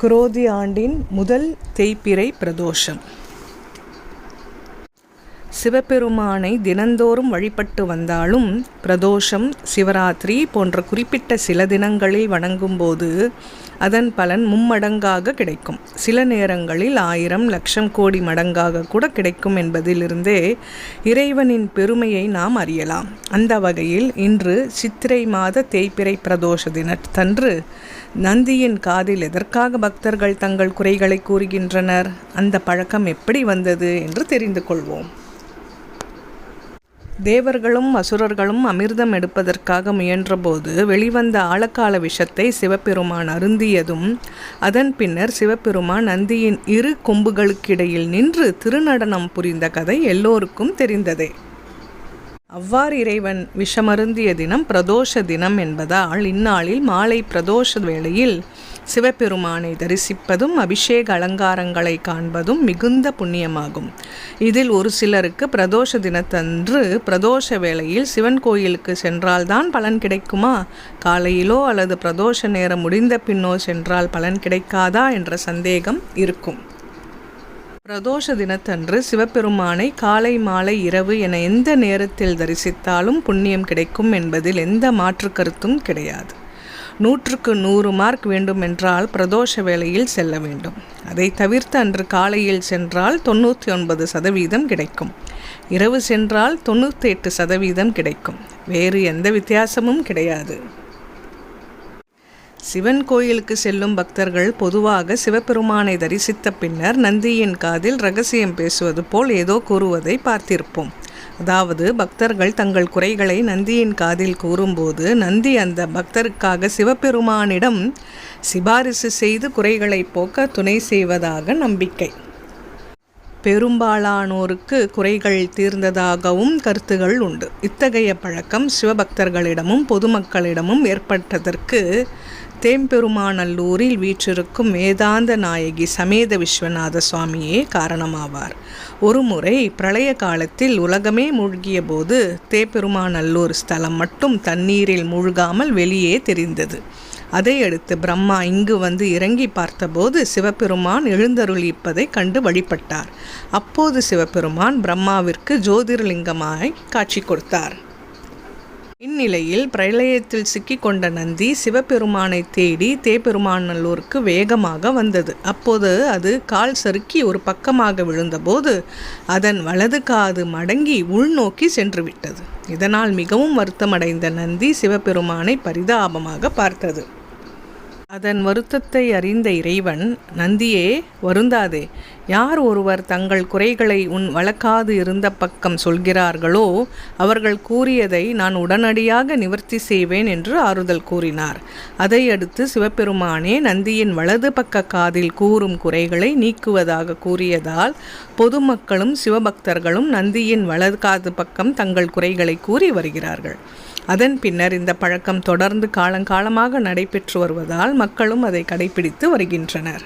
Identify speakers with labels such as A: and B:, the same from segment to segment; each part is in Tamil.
A: குரோதி ஆண்டின் முதல் தேய்பிறை பிரதோஷம். சிவபெருமானை தினந்தோறும் வழிபட்டு வந்தாலும் பிரதோஷம் சிவராத்திரி போன்ற குறிப்பிட்ட சில தினங்களில் வணங்கும்போது அதன் பலன் மும்மடங்காக கிடைக்கும். சில நேரங்களில் ஆயிரம் லட்சம் கோடி மடங்காக கூட கிடைக்கும் என்பதிலிருந்தே இறைவனின் பெருமையை நாம் அறியலாம். அந்த வகையில் இன்று சித்திரை மாத தேய்பிறை பிரதோஷ தினத்தன்று நந்தியின் காதில் எதற்காக பக்தர்கள் தங்கள் குறைகளை கூறுகின்றனர்? அந்த பழக்கம் எப்படி வந்தது என்று தெரிந்து கொள்வோம். தேவர்களும் அசுரர்களும் அமிர்தம் எடுப்பதற்காக முயன்றபோது வெளிவந்த ஆழக்கால விஷத்தை சிவபெருமான் அருந்தியதும் அதன் பின்னர் சிவபெருமான் நந்தியின் இரு கொம்புகளுக்கிடையில் நின்று திருநடனம் புரிந்த கதை எல்லோருக்கும் தெரிந்ததே. அவ்வாறு இறைவன் விஷமருந்திய தினம் பிரதோஷ தினம் என்பதால் இந்நாளில் மாலை பிரதோஷ வேளையில் சிவபெருமானை தரிசிப்பதும் அபிஷேக அலங்காரங்களை காண்பதும் மிகுந்த புண்ணியமாகும். இதில் ஒரு சிலருக்கு பிரதோஷ தினத்தன்று பிரதோஷ வேளையில் சிவன் கோயிலுக்கு சென்றால்தான் பலன் கிடைக்குமா? காலையிலோ அல்லது பிரதோஷ நேரம் முடிந்த பின்னோ சென்றால் பலன் கிடைக்காதா? என்ற சந்தேகம் இருக்கும். பிரதோஷ தினத்தன்று சிவபெருமானை காலை மாலை இரவு என எந்த நேரத்தில் தரிசித்தாலும் புண்ணியம் கிடைக்கும் என்பதில் எந்த மாற்று கருத்தும் கிடையாது. நூற்றுக்கு நூறு மார்க் வேண்டுமென்றால் பிரதோஷ வேளையில் செல்ல வேண்டும். அதை தவிர்த்து அன்று காலையில் சென்றால் தொண்ணூற்றி ஒன்பது சதவீதம் கிடைக்கும். இரவு சென்றால் தொண்ணூற்றி எட்டு சதவீதம் கிடைக்கும். வேறு எந்த வித்தியாசமும் கிடையாது. சிவன் கோயிலுக்கு செல்லும் பக்தர்கள் பொதுவாக சிவபெருமானை தரிசித்த பின்னர் நந்தியின் காதில் ரகசியம் பேசுவது போல் ஏதோ கூறுவதை பார்த்திருப்போம். அதாவது பக்தர்கள் தங்கள் குறைகளை நந்தியின் காதில் கூறும்போது நந்தி அந்த பக்தருக்காக சிவபெருமானிடம் சிபாரிசு செய்து குறைகளை போக்க துணை செய்வதாக நம்பிக்கை. பெரும்பாலானோருக்கு குறைகள் தீர்ந்ததாகவும் கருத்துகள் உண்டு. இத்தகைய பழக்கம் சிவபக்தர்களிடமும் பொதுமக்களிடமும் ஏற்பட்டதற்கு தேம்பெருமாநல்லூரில் வீற்றிருக்கும் வேதாந்த நாயகி சமேத விஸ்வநாத சுவாமியே காரணமாவார். ஒருமுறை பிரளய காலத்தில் உலகமே மூழ்கிய போது தேப்பெருமானல்லூர் ஸ்தலம் மட்டும் தண்ணீரில் மூழ்காமல் வெளியே தெரிந்தது. அதையடுத்து பிரம்மா இங்கு வந்து இறங்கி பார்த்தபோது சிவபெருமான் எழுந்தருளிப்பதை கண்டு வழிபட்டார். அப்போது சிவபெருமான் பிரம்மாவிற்கு ஜோதிர்லிங்கமாய் காட்சி கொடுத்தார். இந்நிலையில் பிரளயத்தில் சிக்கிக்கொண்ட நந்தி சிவபெருமானை தேடி தேபெருமானல்லூருக்கு வேகமாக வந்தது. அப்போது அது கால் சறுக்கி ஒரு பக்கமாக விழுந்தபோது அதன் வலது காது மடங்கி உள்நோக்கி சென்று விட்டது இதனால் மிகவும் வருத்தமடைந்த நந்தி சிவபெருமானை பரிதாபமாக பார்த்தது. அதன் வருத்தத்தை அறிந்த இறைவன் நந்தியே வருந்தாதே. யார் ஒருவர் தங்கள் குறைகளை உன் வளர்க்காது இருந்த பக்கம் சொல்கிறார்களோ அவர்கள் கூறியதை நான் உடனடியாக நிவர்த்தி செய்வேன் என்று ஆறுதல் கூறினார். அதையடுத்து சிவபெருமானே நந்தியின் வலது பக்க காதில் கூறும் குறைகளை நீக்குவதாக கூறியதால் பொதுமக்களும் சிவபக்தர்களும் நந்தியின் வலது காது பக்கம் தங்கள் குறைகளை கூறி வருகிறார்கள். அதன் பின்னர் இந்த பழக்கம் தொடர்ந்து காலங்காலமாக நடைபெற்று வருவதால் மக்களும் அதை கடைபிடித்து வருகின்றனர்.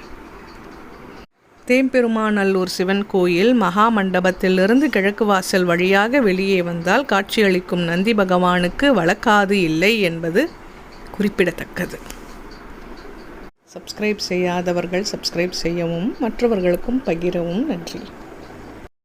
A: தேம்பெருமாநல்லூர் சிவன் கோயில் மகா மண்டபத்திலிருந்து கிழக்கு வாசல் வழியாக வெளியே வந்தால் காட்சியளிக்கும் நந்தி பகவானுக்கு வழக்காது இல்லை என்பது குறிப்பிடத்தக்கது. சப்ஸ்கிரைப் செய்யாதவர்கள் சப்ஸ்கிரைப் செய்யவும் மற்றவர்களுக்கும் பகிரவும். நன்றி.